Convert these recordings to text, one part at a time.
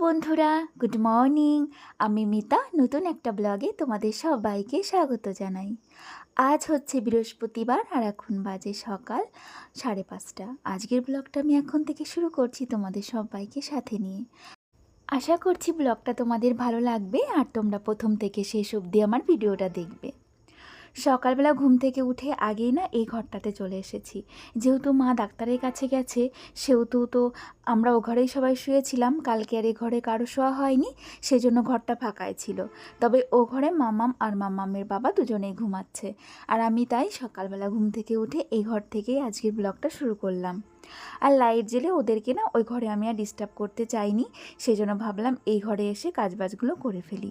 বন্ধুরা good morning আমি মিতা, নতুন একটা ব্লগে তোমাদের সবাইকে স্বাগত জানাই। আজ হচ্ছে বৃহস্পতিবার আর এখন বাজে সকাল সাড়ে পাঁচটা। আজকের ব্লগটা আমি এখন থেকে শুরু করছি তোমাদের সবাইকে সাথে নিয়ে। আশা করছি ব্লগটা তোমাদের ভালো লাগবে আর তোমরা প্রথম থেকে শেষ অবধি আমার ভিডিওটা দেখবে। সকালবেলা ঘুম থেকে উঠে আগেই না এই ঘরটাতে চলে এসেছি। যেহেতু মা ডাক্তারের কাছে গেছে, সেহেতু তো আমরা ও ঘরেই সবাই শুয়েছিলাম, কালকে আর এ ঘরে কারও শোয়া হয়নি, সেজন্য ঘরটা ফাঁকাই ছিল। তবে ও ঘরে মামাম আর মামামের বাবা দুজনেই ঘুমাচ্ছে। আর আমি তাই সকালবেলা ঘুম থেকে উঠে এই ঘর থেকেই আজকের ব্লগটা শুরু করলাম। আর লাইট জেলে ওদেরকে না ওই ঘরে আমি আর ডিস্টার্ব করতে চাইনি, সেজন্য ভাবলাম এই ঘরে এসে কাজবাজগুলো করে ফেলি।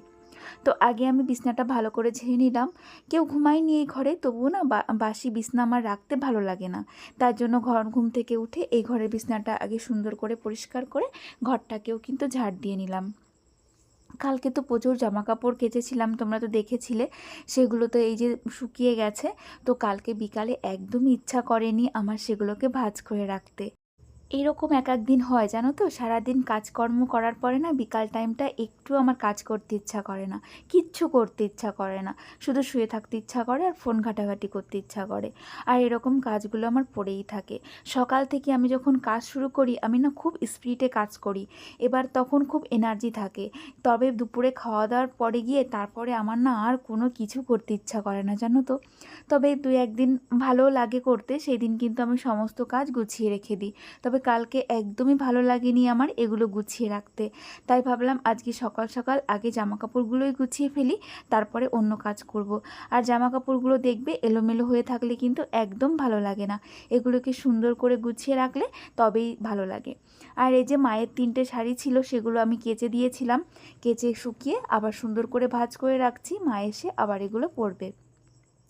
তো আগে আমি বিছনাটা ভালো করে ঝেড়ে নিলাম। কেউ ঘুমায়নি এই ঘরে, তবুও না বাসি বিছনা আমার রাখতে ভালো লাগে না। তার জন্য ঘর, ঘুম থেকে উঠে এই ঘরের বিছনাটা আগে সুন্দর করে পরিষ্কার করে ঘরটাকেও কিন্তু ঝাড় দিয়ে নিলাম। কালকে তো প্রচুর জামা কাপড় কেচেছিলাম, তোমরা তো দেখেছিলে। সেগুলো তো এই যে শুকিয়ে গেছে, তো কালকে বিকালে একদমই ইচ্ছা করেনি আমার সেগুলোকে ভাঁজ করে রাখতে। এরকম এক এক দিন হয়, জানো তো? সারাদিন কাজকর্ম করার পরে না বিকাল টাইমটা একটু আমার কাজ করতে ইচ্ছা করে না। কিচ্ছু করতে ইচ্ছা করে না। শুধু শুয়ে থাকতে ইচ্ছা করে আর ফোন ঘাটাঘাটি করতে ইচ্ছা করে। আর এরকম কাজগুলো আমার পড়েই থাকে। সকাল থেকে আমি যখন কাজ শুরু করি, আমি না খুব স্পিডে কাজ করি। এবার তখন খুব এনার্জি থাকে। তবে দুপুরে খাওয়া দাওয়ার পরে গিয়ে তারপরে আমার না আর কোনো কিছু করতে ইচ্ছা করে না, জানো তো? তবে দু একদিন ভালো লাগে করতে সেই দিন কিন্তু আমি সমস্ত কাজ গুছিয়ে রেখে দিই। তবে কালকে একদমই ভালো লাগেনি আমার এগুলো গুছিয়ে রাখতে। তাই ভাবলাম আজকে সকাল সকাল আগে জামা কাপড়গুলোই গুছিয়ে ফেলি, তারপরে অন্য কাজ করব। আর জামা কাপড়গুলো দেখবে এলোমেলো হয়ে থাকলে কিন্তু একদম ভালো লাগে না। এগুলোকে সুন্দর করে গুছিয়ে রাখলে তবেই ভালো লাগে। আর এই যে মায়ের তিনটে শাড়ি ছিল সেগুলো আমি কেচে দিয়েছিলাম। কেচে শুকিয়ে আবার সুন্দর করে ভাজ করে রাখছি, মা এসে আবার এগুলো পরবে।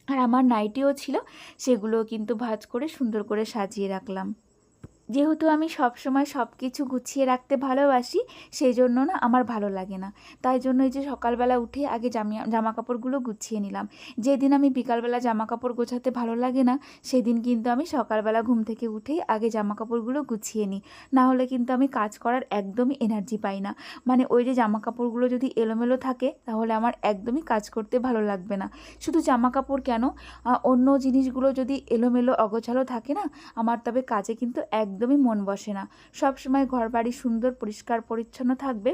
আর আমার নাইটিও ছিল সেগুলো কিন্তু ভাজ করে সুন্দর করে সাজিয়ে রাখলাম। যেহেতু আমি সব সময় সব কিছু গুছিয়ে রাখতে ভালোবাসি সেই জন্য না আমার ভালো লাগে না। তাই জন্য এই যে সকালবেলা উঠে আগে জামা জামা কাপড়গুলো গুছিয়ে নিলাম। যেদিন আমি বিকালবেলা জামা কাপড় গোছাতে ভালো লাগে না, সেদিন কিন্তু আমি সকালবেলা ঘুম থেকে উঠেই আগে জামা কাপড়গুলো গুছিয়ে নিই। না হলে কিন্তু আমি কাজ করার একদমই এনার্জি পাই না। মানে ওই যে জামা কাপড়গুলো যদি এলোমেলো থাকে, তাহলে আমার একদমই কাজ করতে ভালো লাগবে না। শুধু জামা কাপড় কেন অন্য জিনিসগুলো যদি এলোমেলো অগোছালো থাকে না, আমার তবে কাজে কিন্তু একদমই মন বসে না। সবসময় ঘর বাড়ি সুন্দর পরিষ্কার পরিচ্ছন্ন থাকবে।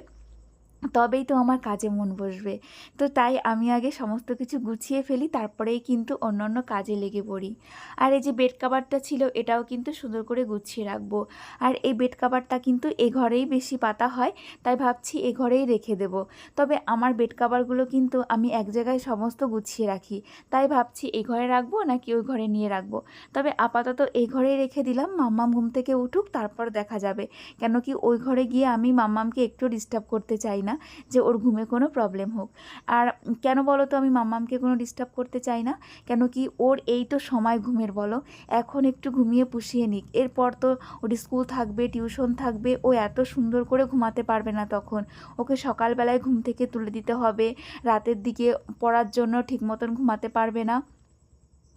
তবেই তো আমার কাজে মন বসবে। তো তাই আমি আগে সমস্ত কিছু গুছিয়ে ফেলি, তারপরেই কিন্তু অন্য অন্য কাজে লেগে পড়ি। আর এই যে বেড কাভারটা ছিল, এটাও কিন্তু সুন্দর করে গুছিয়ে রাখব। আর এই বেড কাভারটা কিন্তু এ ঘরেই বেশি পাতা হয়, তাই ভাবছি এ ঘরেই রেখে দেব। তবে আমার বেড কাভারগুলো কিন্তু আমি এক জায়গায় সমস্ত গুছিয়ে রাখি। তাই ভাবছি এই ঘরে রাখব নাকি ওই ঘরে নিয়ে রাখব? তবে আপাতত এই ঘরেই রেখে দিলাম, মাম্মাম ঘুম থেকে উঠুক, তারপর দেখা যাবে। কেন কি ওই ঘরে গিয়ে আমি মাম্মামকে একটু ডিস্টার্ব করতে চাই না। যে ওর ঘুমে কোনো প্রবলেম হোক। আর কেন বলো তো আমি মাম্মামকে কোনো ডিস্টার্ব করতে চাই না? কেন কি ওর এই তো সময় ঘুমের বলো। এখন একটু ঘুমিয়ে পুষিয়ে নিক। এরপর তো ওর স্কুল থাকবে টিউশন থাকবে, ও এত সুন্দর করে ঘুমাতে পারবে না তখন। ওকে সকালবেলায় ঘুম থেকে তুলে দিতে হবে। রাতের দিকে পড়ার জন্য ঠিক মতন ঘুমাতে পারবে না।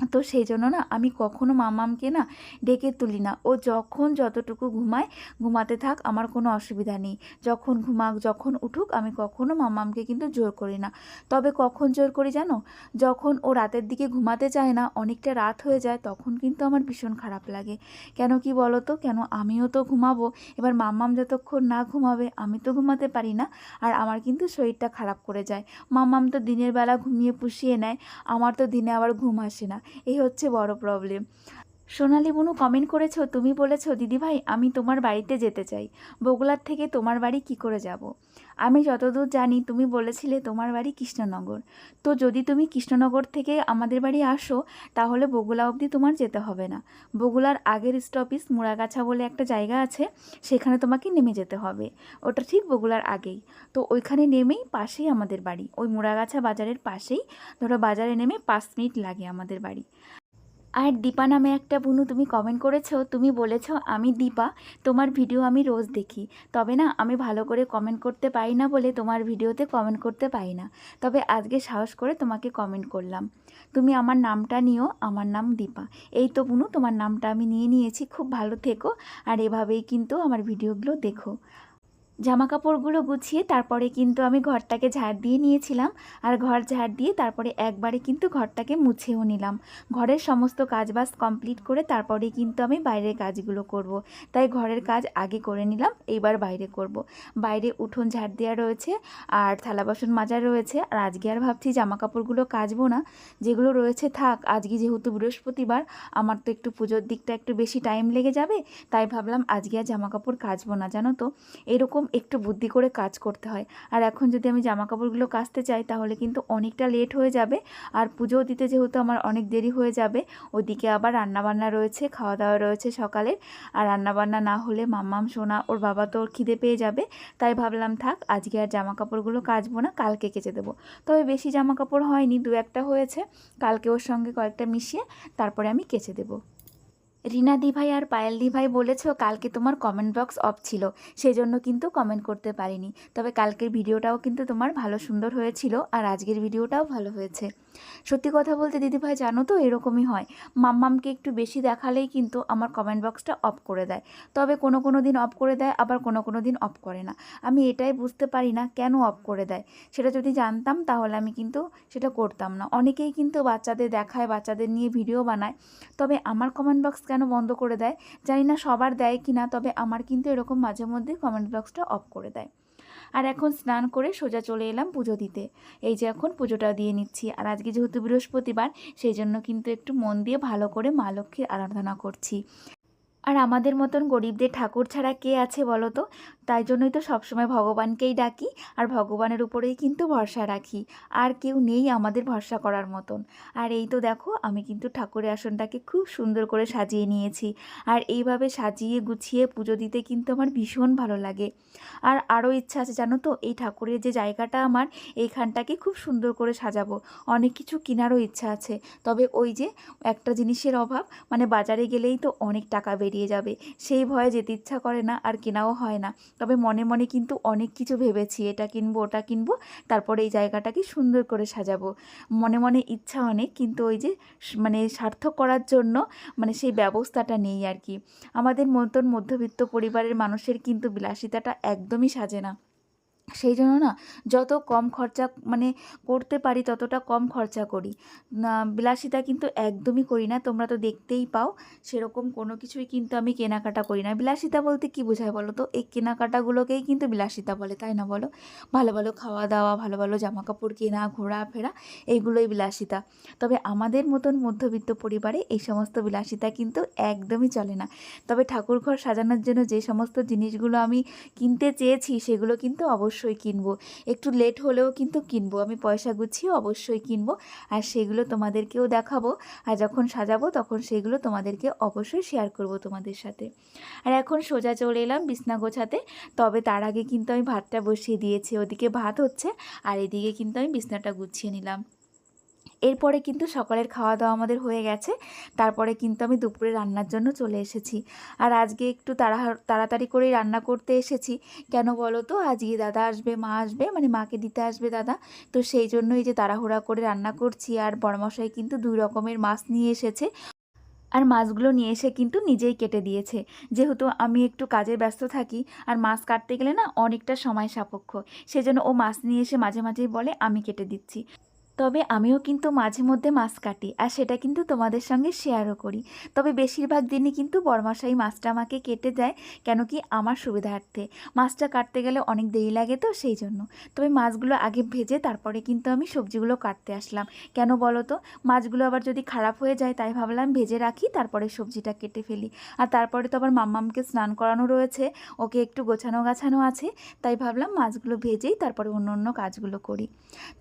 তো সেই জন্য না আমি কখনো মামামকে না ডেকে তুলি না। ও যখন যতটুকু ঘুমায়, ঘুমাতে থাক, আমার কোনো অসুবিধা নেই। যখন ঘুমাক, যখন উঠুক, আমি কখনো মামামকে কিন্তু জোর করি না। তবে কখন জোর করি জানো? যখন ও রাতের দিকে ঘুমাতে চায় না, অনেকটা রাত হয়ে যায়, তখন কিন্তু আমার ভীষণ খারাপ লাগে। কেন কি বলো তো কেন আমিও তো ঘুমাবো। এবার মাম্মাম যতক্ষণ না ঘুমাবে, আমি তো ঘুমাতে পারি না। আর আমার কিন্তু শরীরটা খারাপ করে যায়। মাম্মাম তো দিনের বেলা ঘুমিয়ে পুষিয়ে নেয়। আমার তো দিনে আবার ঘুম আসে না। এই হচ্ছে বড় প্রবলেম সোনালি বনু কমেন্ট করেছ, তুমি বলেছ, দিদিভাই, আমি তোমার বাড়িতে যেতে চাই বগুলার থেকে তোমার বাড়ি কি করে যাব। আমি যতদূর জানি তুমি বলেছিলে তোমার বাড়ি কৃষ্ণনগর। তো যদি তুমি কৃষ্ণনগর থেকে আমাদের বাড়ি আসো, তাহলে বগুলা অবধি তোমার যেতে হবে না। বগুলার আগের স্টপিস মুড়াগাছা বলে একটা জায়গা আছে, সেখানে তোমাকে নেমে যেতে হবে। ওটা ঠিক বগুলার আগেই। তো ওইখানে নেমেই পাশেই আমাদের বাড়ি। ওই মুড়াগাছা বাজারের পাশেই, ধরো বাজারে নেমে পাঁচ মিনিট লাগে আমাদের বাড়ি। আর দীপা নামে একটা বুনু তুমি কমেন্ট করেছ, তুমি বলেছ, আমি দীপা, তোমার ভিডিও আমি রোজ দেখি। তবে না, আমি ভালো করে কমেন্ট করতে পারি না বলে তোমার ভিডিওতে কমেন্ট করতে পারি না। তবে আজকে সাহস করে তোমাকে কমেন্ট করলাম। তুমি আমার নামটা নিও, আমার নাম দীপা। এই তো বুনু, তোমার নামটা আমি নিয়ে নিয়েছি, খুব ভালো থেকো। আর এভাবেই কিন্তু আমার ভিডিওগুলো দেখো। জামা কাপড়গুলো গুছিয়ে তারপরে কিন্তু আমি ঘরটাকে ঝাড় দিয়ে নিয়েছিলাম। আর ঘর ঝাড় দিয়ে তারপরে একবারে কিন্তু ঘরটাকে মুছেও নিলাম। ঘরের সমস্ত কাজবাজ কমপ্লিট করে তারপরে কিন্তু আমি বাইরের কাজগুলো করব। তাই ঘরের কাজ আগে করে নিলাম এইবার বাইরে করব। বাইরে উঠোন ঝাড় দেওয়া রয়েছে, আর থালা বাসন মাজা রয়েছে। আর আজকে আর ভাবছি জামা কাপড়গুলো কাচবো না। যেগুলো রয়েছে থাক, আজকে যেহেতু বৃহস্পতিবার, আমার তো একটু পুজোর দিকটা একটু বেশি টাইম লেগে যাবে। তাই ভাবলাম আজকে আর জামা কাপড় কাচবো না, জানো তো? এরকম একটু বুদ্ধি করে কাজ করতে হয়। আর এখন যদি আমি জামা কাপড়গুলো কাচতে চাই, তাহলে কিন্তু অনেকটা লেট হয়ে যাবে। আর পুজো দিতে যেহেতু আমার অনেক দেরি হয়ে যাবে, ওদিকে আবার রান্নাবান্না রয়েছে খাওয়া দাওয়া রয়েছে সকালে আর রান্নাবান্না না হলে মাম্মাম, সোনা, ওর বাবা তো ওর খিদে পেয়ে যাবে। তাই ভাবলাম, থাক, আজকে আর জামা কাপড়গুলো কাচবো না, কালকে কেচে দেবো। তবে বেশি জামা কাপড় হয়নি দু একটা হয়েছে। কালকে ওর সঙ্গে কয়েকটা মিশিয়ে তারপরে আমি কেচে দেবো। রিনা দিভাই আর পায়েল দিভাই বলেছ, কালকে তোমার কমেন্ট বক্স অফ ছিল সেই জন্য কিন্তু কমেন্ট করতে পারিনি। তবে কালকের ভিডিওটাও কিন্তু তোমার ভালো সুন্দর হয়েছিল, আর আজকের ভিডিওটাও ভালো হয়েছে। সত্যি কথা বলতে দিদিভাই, জানো তো এরকমই হয়। মাম্মামকে একটু বেশি দেখালেই কিন্তু আমার কমেন্ট বক্সটা অফ করে দেয়। তবে কোনো কোনো দিন অফ করে দেয়, আবার কোনো কোনো দিন অফ করে না। আমি এটাই বুঝতে পারি না কেন অফ করে দেয়। সেটা যদি জানতাম তাহলে আমি কিন্তু সেটা করতাম না। অনেকেই কিন্তু বাচ্চাদের দেখায়, বাচ্চাদের নিয়ে ভিডিও বানায়। তবে আমার কমেন্ট বক্স কেন বন্ধ করে দেয়? জানি না সবার দেয় কি না তবে আমার কিন্তু এরকম মাঝে মধ্যে কমেন্ট বক্সটা অফ করে দেয়। আর এখন স্নান করে সোজা চলে এলাম পুজো দিতে। এই যে এখন পুজোটা দিয়ে নিচ্ছি। আর আজকে যেহেতু বৃহস্পতিবার, সেই জন্য কিন্তু একটু মন দিয়ে ভালো করে মা লক্ষ্মীর আরাধনা করছি। আর আমাদের মতন গরিবদের ঠাকুর ছাড়া কে আছে বলো তো? তাই জন্যই তো সবসময় ভগবানকেই ডাকি আর ভগবানের উপরেই কিন্তু ভরসা রাখি। আর কেউ নেই আমাদের ভরসা করার মতন। আর এই তো দেখো, আমি কিন্তু ঠাকুরের আসনটাকে খুব সুন্দর করে সাজিয়ে নিয়েছি। আর এইভাবে সাজিয়ে গুছিয়ে পুজো দিতে কিন্তু আমার ভীষণ ভালো লাগে। আর আরও ইচ্ছা আছে জানো তো, এই ঠাকুরের যে জায়গাটা আমার, এইখানটাকে খুব সুন্দর করে সাজাবো। অনেক কিছু কেনারও ইচ্ছা আছে। তবে ওই যে একটা জিনিসের অভাব মানে বাজারে গেলেই তো অনেক টাকা বেরিয়ে যাবে। সেই ভয়ে যেতে ইচ্ছা করে না, আর কেনাও হয় না। তবে মনে মনে কিন্তু অনেক কিছু ভেবেছি, এটা কিনবো, ওটা কিনবো, তারপরে এই জায়গাটাকে সুন্দর করে সাজাবো। মনে মনে ইচ্ছা অনেক, কিন্তু ওই যে মানে সার্থক করার জন্য মানে সেই ব্যবস্থাটা নেই আর কি। আমাদের মতন মধ্যবিত্ত পরিবারের মানুষের কিন্তু বিলাসিতাটা একদমই সাজে না। সেই জন্য না যত কম খরচা মানে করতে পারি ততটা কম খরচা করি। বিলাসিতা কিন্তু একদমই করি না, তোমরা তো দেখতেই পাও, সেরকম কোনো কিছুই কিন্তু আমি কেনাকাটা করি না। বিলাসিতা বলতে কি বোঝায় বলো তো? এই কেনাকাটাগুলোকেই কিন্তু বিলাসিতা বলে, তাই না বলো? ভালো ভালো খাওয়া দাওয়া ভালো ভালো জামা কাপড় কেনা, ঘোরাফেরা, এইগুলোই বিলাসিতা। তবে আমাদের মতন মধ্যবিত্ত পরিবারে এই সমস্ত বিলাসিতা কিন্তু একদমই চলে না। তবে ঠাকুর ঘর সাজানোর জন্য যে সমস্ত জিনিসগুলো আমি কিনতে চেয়েছি, সেগুলো কিন্তু অবশ্যই কিনবো। একটু লেট হলেও কিন্তু কিনবো। আমি পয়সা গুছিয়ে অবশ্যই কিনবো। আর সেগুলো তোমাদেরকেও দেখাবো। আর যখন সাজাবো তখন সেগুলো তোমাদেরকে অবশ্যই শেয়ার করব তোমাদের সাথে। আর এখন সোজা চলে এলাম বিছনা গোছাতে। তবে তার আগে কিন্তু আমি ভাতটা বসিয়ে দিয়েছি। ওদিকে ভাত হচ্ছে। আর এদিকে কিন্তু আমি বিছনাটা গুছিয়ে নিলাম। এরপরে কিন্তু সকালের খাওয়া দাওয়া আমাদের হয়ে গেছে। তারপরে কিন্তু আমি দুপুরে রান্নার জন্য চলে এসেছি। আর আজকে একটু তাড়া তাড়াতাড়ি করেই রান্না করতে এসেছি। কেন বলো তো? আজকে দাদা আসবে, মা আসবে মানে মাকে দিতে আসবে দাদা। তো সেই জন্যই যে তাড়াহুড়া করে রান্না করছি। আর বড়মশাই কিন্তু দুই রকমের মাছ নিয়ে এসেছে। আর মাছগুলো নিয়ে এসে কিন্তু নিজেই কেটে দিয়েছে। যেহেতু আমি একটু কাজে ব্যস্ত থাকি, আর মাছ কাটতে গেলে না অনেকটা সময় সাপেক্ষ। সেজন্য ও মাছ নিয়ে এসে মাঝে মাঝেই বলে, আমি কেটে দিচ্ছি। তবে আমিও কিন্তু মাঝে মধ্যে মাছ কাটি, আর সেটা কিন্তু তোমাদের সঙ্গে শেয়ারও করি। তবে বেশিরভাগ দিনই কিন্তু বরমাশাই মাছটা আমাকে কেটে দেয়, কেন কি আমার সুবিধার্থে। মাছটা কাটতে গেলে অনেক দেরি লাগে তো সেই জন্য। তবে মাছগুলো আগে ভেজে তারপরে কিন্তু আমি সবজিগুলো কাটতে আসলাম। কেন বলো তো? মাছগুলো আবার যদি খারাপ হয়ে যায় তাই ভাবলাম ভেজে রাখি, তারপরে সবজিটা কেটে ফেলি। আর তারপরে তো আবার মাম্মামকে স্নান করানো রয়েছে, ওকে একটু গোছানো গাছানো আছে, তাই ভাবলাম মাছগুলো ভেজেই তারপরে অন্য অন্য কাজগুলো করি।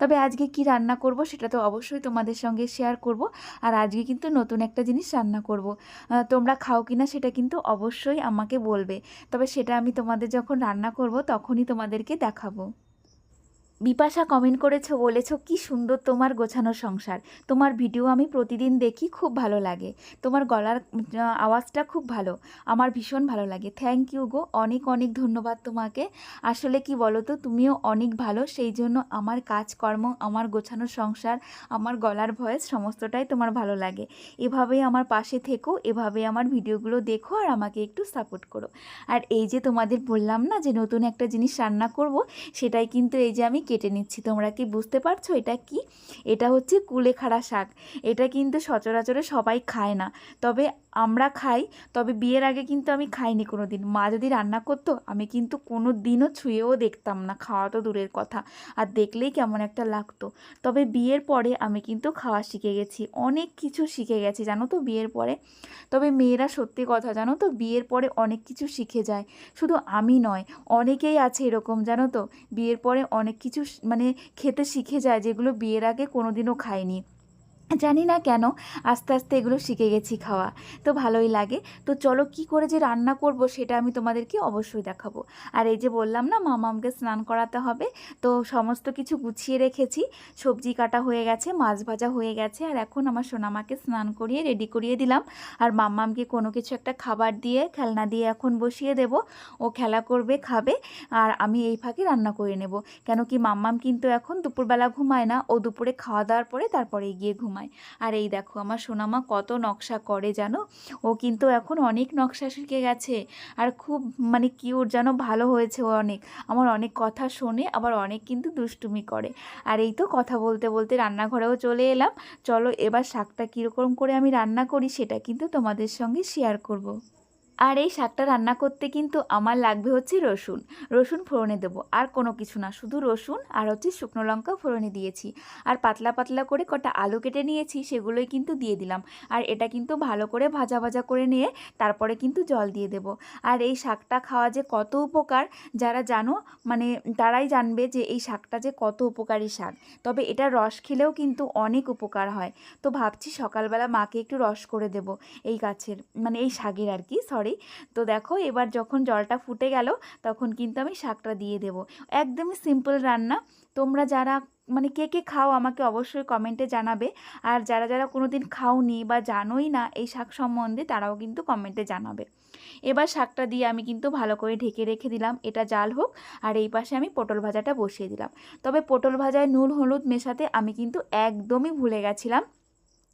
তবে আজকে কি রান্না করব সেটা তো অবশ্যই তোমাদের সঙ্গে শেয়ার করব। আর আজকে কিন্তু নতুন একটা জিনিস রান্না করব। তোমরা খাও কিনা সেটা কিন্তু অবশ্যই আমাকে বলবে। তবে সেটা আমি তোমাদের যখন রান্না করব তখনই তোমাদেরকে দেখাবো। বিপাশা কমেন্ট করেছ, বলেছ, কি সুন্দর তোমার গোছানো সংসার। তোমার ভিডিও আমি প্রতিদিন দেখি, খুব ভালো লাগে। তোমার গলার আওয়াজটা খুব ভালো। আমার ভীষণ ভালো লাগে। থ্যাংক ইউ গো। অনেক অনেক ধন্যবাদ তোমাকে। আসলে কি বলো তো তুমিও অনেক ভালো। সেই জন্য আমার কাজকর্ম, আমার গোছানো সংসার, আমার গলার ভয়েস, সমস্তটাই তোমার ভালো লাগে। এভাবেই আমার পাশে থেকো এভাবে আমার ভিডিওগুলো দেখো আর আমাকে একটু সাপোর্ট করো। আর এই যে তোমাদের বললাম না যে নতুন একটা জিনিস রান্না করব, সেটাই কিন্তু এই যে আমি কেটে নিচ্ছি। তোমরা কি বুঝতে পারছ এটা কি? এটা হচ্ছে কুলেখাড়া শাক। এটা কিন্তু সচরাচরে সবাই খায় না। তবে আমরা খাই, তবে বিয়ের আগে কিন্তু আমি খাইনি কোনো দিন মা যদি রান্না করতো, আমি কিন্তু কোনো দিনও ছুঁয়েও দেখতাম না। খাওয়া তো দূরের কথা। আর দেখলেই কেমন একটা লাগতো। তবে বিয়ের পরে আমি কিন্তু খাওয়া শিখে গেছি। অনেক কিছু শিখে গেছি, জানো তো বিয়ের পরে? তবে মেয়েরা সত্যি কথা, জানো তো, বিয়ের পরে অনেক কিছু শিখে যায়। শুধু আমি নয়, অনেকেই আছে এরকম, জানো তো? বিয়ের পরে অনেক কিছু শ- মানে খেতে শিখে যায় যেগুলো বিয়ের আগে কোনোদিনও খায়নি। জানি না কেন আস্তে আস্তে এগুলো শিখে গেছি খাওয়া। তো ভালোই লাগে। তো চলো কি করে যে রান্না করব সেটা আমি তোমাদেরকে অবশ্যই দেখাবো। আর এই যে বললাম না, মামামকে স্নান করাতে হবে। তো সমস্ত কিছু গুছিয়ে রেখেছি। সবজি কাটা হয়ে গেছে, মাছ ভাজা হয়ে গেছে। আর এখন আমার সোনামাকে স্নান করিয়ে রেডি করিয়ে দিলাম। আর মাম্মামকে কোনো কিছু একটা খাবার দিয়ে, খেলনা দিয়ে এখন বসিয়ে দেব। ও খেলা করবে, খাবে। আর আমি এই ফাঁকে রান্না করে নেব। কেন কি মাম্মাম কিন্তু এখন দুপুরবেলা ঘুমায় না। ও দুপুরে খাওয়া দাওয়ার পরে তারপরে গিয়ে ঘুমায়। আর এই দেখো, আমার সোনামা কত নকশা করে জানো? ও কিন্তু এখন অনেক নকশা শিখে গেছে। আর খুব মানে কিউর যেন, ভালো হয়েছে ও অনেক। আমার অনেক কথা শোনে, আবার অনেক কিন্তু দুষ্টুমি করে। আর এই তো কথা বলতে বলতে রান্নাঘরেও চলে এলাম। চলো এবার শাকটা কীরকম করে আমি রান্না করি, সেটা কিন্তু তোমাদের সঙ্গে শেয়ার করব। আর এই শাকটা রান্না করতে কিন্তু আমার লাগবে হচ্ছে রসুন। রসুন ফোড়নে দেবো, আর কোনো কিছু না, শুধু রসুন আর হচ্ছে শুকনো লঙ্কা ফোড়নে দিয়েছি। আর পাতলা পাতলা করে কটা আলু কেটে নিয়েছি, সেগুলোই কিন্তু দিয়ে দিলাম। আর এটা কিন্তু ভালো করে ভাজা ভাজা করে নিয়ে তারপরে কিন্তু জল দিয়ে দেবো। আর এই শাকটা খাওয়া যে কত উপকার, যারা জানো মানে তারাই জানবে যে এই শাকটা যে কত উপকারী শাক। তবে এটা রস খেলেও কিন্তু অনেক উপকার হয়। তো ভাবছি সকালবেলা মাকে একটু রস করে দেব এই গাছের মানে এই শাকের আর কি সরি তো দেখো, এবার যখন জলটা ফুটে গেল, তখন কিন্তু আমি শাকটা দিয়ে দেব। একদমই সিম্পল রান্না। তোমরা যারা মানে কে কে খাও আমাকে অবশ্যই কমেন্টে জানাবে। আর যারা যারা কোনো দিন খাওনি বা জানোই না এই শাক সম্বন্ধে, তারাও কিন্তু কমেন্টে জানাবে। এবার শাকটা দিয়ে আমি কিন্তু ভালো করে ঢেকে রেখে দিলাম। এটা জাল হোক, আর এই পাশে আমি পটল ভাজাটা বসিয়ে দিলাম। তবে পটল ভাজায় নুন, হলুদ মেশাতে আমি কিন্তু একদমই ভুলে গেছিলাম।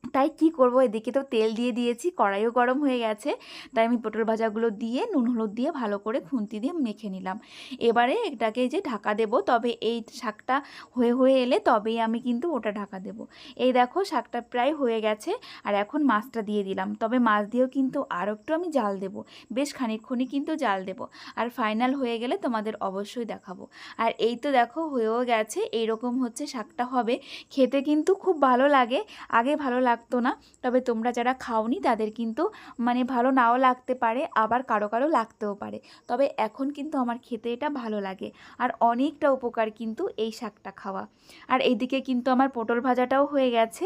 তাই কি করব? এদিকে তো তেল দিয়ে দিয়েছি, কড়াইও গরম হয়ে গেছে। তাই আমি পটল ভাজাগুলো দিয়ে, নুন হলুদ দিয়ে ভালো করে খুন্তি দিয়ে মেখে নিলাম। এবারে এটাকে যে ঢাকা দেব, তবে এই শাকটা হয়ে হয়ে এলে তবেই আমি কিন্তু ওটা ঢাকা দেব। এই দেখো শাকটা প্রায় হয়ে গেছে, আর এখন মাছটা দিয়ে দিলাম। তবে মাছ দিয়েও কিন্তু আর একটু আমি জাল দেব। বেশ খানিকক্ষণই কিন্তু জাল দেব। আর ফাইনাল হয়ে গেলে তোমাদের অবশ্যই দেখাবো। আর এই তো দেখো হয়েও গেছে, এইরকম হচ্ছে শাকটা হবে। খেতে কিন্তু খুব ভালো লাগে, আগে ভালো লাগতো না। তবে তোমরা যারা খাওনি তাদের কিন্তু মানে ভালো নাও লাগতে পারে, আবার কারও কারও লাগতেও পারে। তবে এখন কিন্তু আমার খেতে এটা ভালো লাগে। আর অনেকটা উপকার কিন্তু এই শাকটা খাওয়া। আর এইদিকে কিন্তু আমার পটল ভাজাটাও হয়ে গেছে।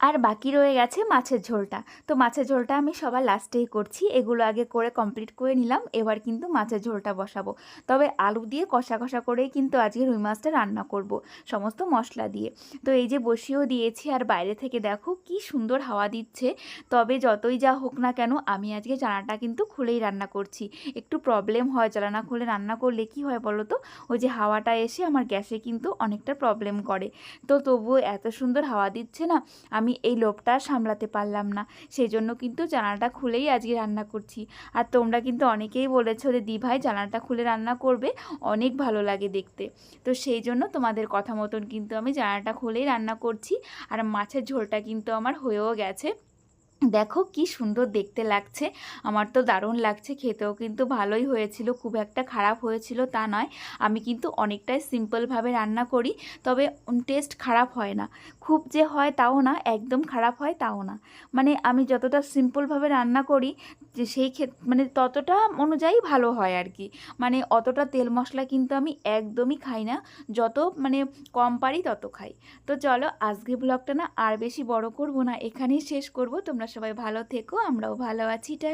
আর বাকি রয়ে গেছে মাছের ঝোলটা। তো মাছের ঝোলটা আমি সবার লাস্টেই করছি। এগুলো আগে করে কমপ্লিট করে নিলাম। এবার কিন্তু মাছের ঝোলটা বসাবো। তবে আলু দিয়ে কষা কষা করেই কিন্তু আজকে রুই মাছটা রান্না করব, সমস্ত মশলা দিয়ে। তো এই যে বসিয়েও দিয়েছি, আর বাইরে থেকে দেখো কি সুন্দর হাওয়া দিচ্ছে। তবে যতই যা হোক না কেন, আমি আজকে জানাটা কিন্তু খুলেই রান্না করছি। একটু প্রবলেম হয় জানানা খুলে রান্না করলে কি হয় বলো তো? ওই যে হাওয়াটা এসে আমার গ্যাসে কিন্তু অনেকটা প্রবলেম করে। তো তবুও এত সুন্দর হাওয়া দিচ্ছে না, আমি এই লোভটা সামলাতে পারলাম না। সেই জন্য কিন্তু জানালাটা খুলেই আজকে রান্না করছি। আর তোমরা কিন্তু অনেকেই বলেছ যে দি ভাই জানালাটা খুলে রান্না করবে, অনেক ভালো লাগে দেখতে। তো সেই জন্য তোমাদের কথা মতন কিন্তু আমি জানালাটা খুলেই রান্না করছি। আর মাছের ঝোলটা কিন্তু আমার হয়েও গেছে। দেখো কি সুন্দর দেখতে লাগছে। আমার তো দারুণ লাগছে, খেতেও কিন্তু ভালোই হয়েছিল, খুব একটা খারাপ হয়েছিল তা নয়। আমি কিন্তু অনেকটাই সিম্পলভাবে রান্না করি, তবে টেস্ট খারাপ হয় না। খুব যে হয় তাও না, একদম খারাপ হয় তাও না। মানে আমি যতটা সিম্পলভাবে রান্না করি, যে সেই ক্ষেত মানে ততটা অনুযায়ী ভালো হয় আর কি মানে অতটা তেল মশলা কিন্তু আমি একদমই খাই না, যত মানে কম পারি তত খাই। তো চলো আজকে ব্লগটা না আর বেশি বড় করব না, এখানেই শেষ করব। তোমরা সবাই ভালো থেকো আমরাও ভালো আছি টা